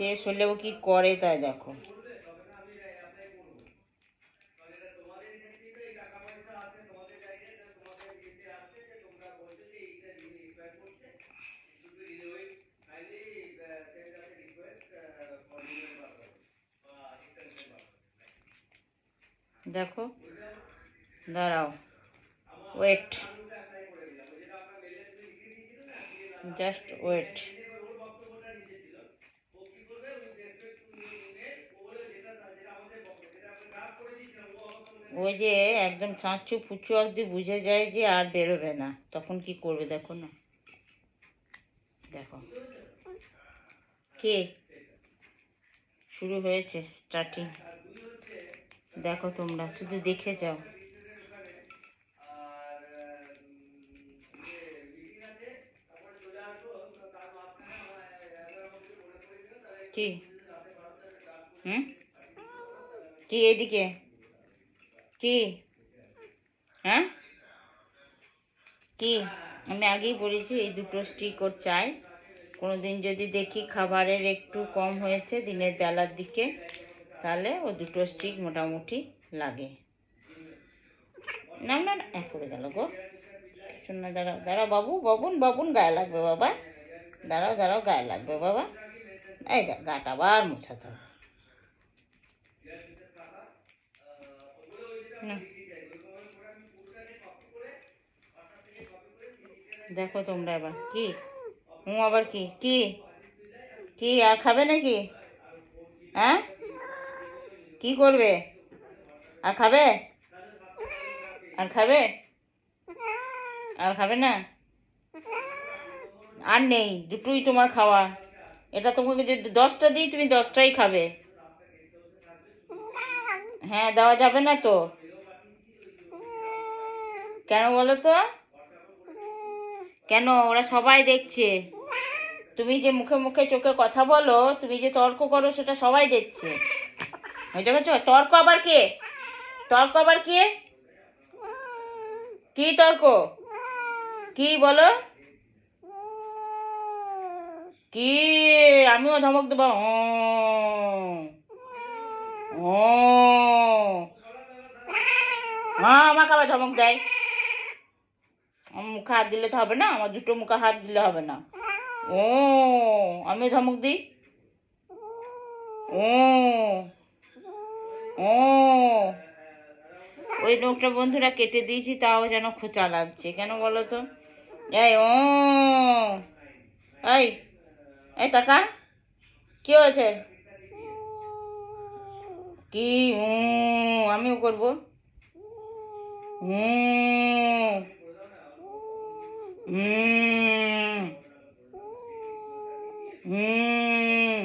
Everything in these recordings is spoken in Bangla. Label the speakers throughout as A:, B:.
A: শেষ হলেও কি করে তাই দেখো। দেখো দাঁড়াও ওয়েট জাস্ট ওয়েট যে একদম চাঁচু পুচু অবধি বুঝে যায় যে আর বেরোবে না। তখন কি করবে দেখো না। দেখো। কে? শুরু হয়েছে স্টার্টিং দেখো তোমরা, শুধু দেখে যাও। কি? হুম? কি এদিকে? কি? হ্যাঁ? কি? আমি আগেই বলেছি এই দুটো স্টিক ওর চাই। কোনো দিন যদি দেখি খাবারের একটু কম হয়েছে দিনের বেলার দিকে তাহলে ও দুটো স্টিক মোটামুটি লাগে। না না না এ, পড়ে গেল গো। শোনো দাঁড়াও দাঁড়াও বাবু বাবুন বাবুন গায়ে লাগবে বাবা। দাঁড়াও দাঁড়াও গায়ে লাগবে বাবা। এই গাটা আবার মোছাতে হবে দেখো তোমরা এবার কি? হুম আবার কি? কি? কি, আর খাবে নাকি? হ্যাঁ? কি করবে? আর খাবে? আর খাবে? আর খাবে না? আর নেই, দুটোই তোমার খাওয়া। এটা তোমাকে যদি দশটা দিই, তুমি দশটাই খাবে। হ্যাঁ দেওয়া যাবে না তো। কেন বলো তো? কেন? ওরা সবাই দেখছে। তুমি যে মুখে মুখে চোখে কথা বলো, তুমি যে তর্ক করো, সেটা সবাই দেখছে। তর্ক আবার কে? তর্ক আবার কে? কি তর্ক? কি বলো? কি? আমিও ধমক দেবো। ও। আমাকে আবার ধমক দেয়। মুখে হাত দিলে তো হবে না, আমার দুটো মুখে হাত দিলে হবে না। ও, আমি ধমক দিই? ও ও। ওই নোকটা বন্ধুরা কেটে দিয়েছি, তাও যেন খোঁচা লাগছে, কেন বলো তো? এই, ও। এই এই টাকা, কি হয়েছে? কি আমিও করব? হুম হুম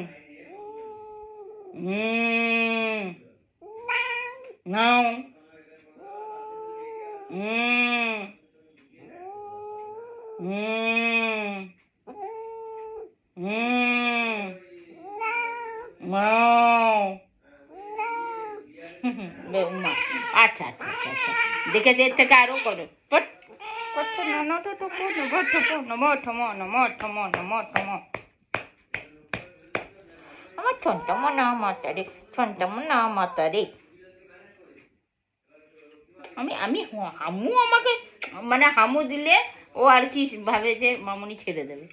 A: হুম নাও হুম হুম হুম নাও বে উমা আচ্ছা আচ্ছা আচ্ছা আচ্ছা দেখেছে এর থেকে আরও করো পট পট না না তো তো কোন মঠ কোন মঠ মন মঠ মন মঠ ನಾ ಮಾತಾಡಿ ঠনটা ನಾ ಮಾತಾಡಿ আমি আমি হামু আমাকে মানে হামু দিলে ও আর কি ভাবে যে মামুনি ছেড়ে দেবে।